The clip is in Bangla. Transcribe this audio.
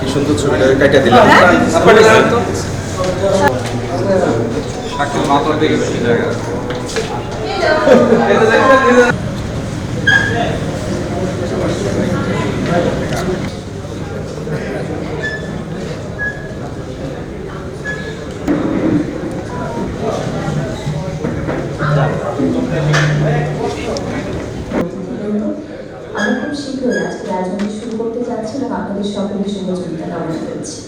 কি সুন্দর ছবিটা কাটা দিলাম মাত্র দেখে বেশি জায়গা আমরা খুব শীঘ্রই আজকে আয়োজনটি শুরু করতে যাচ্ছি এবং আপনাদের সকলের সহযোগিতা কামনা করছি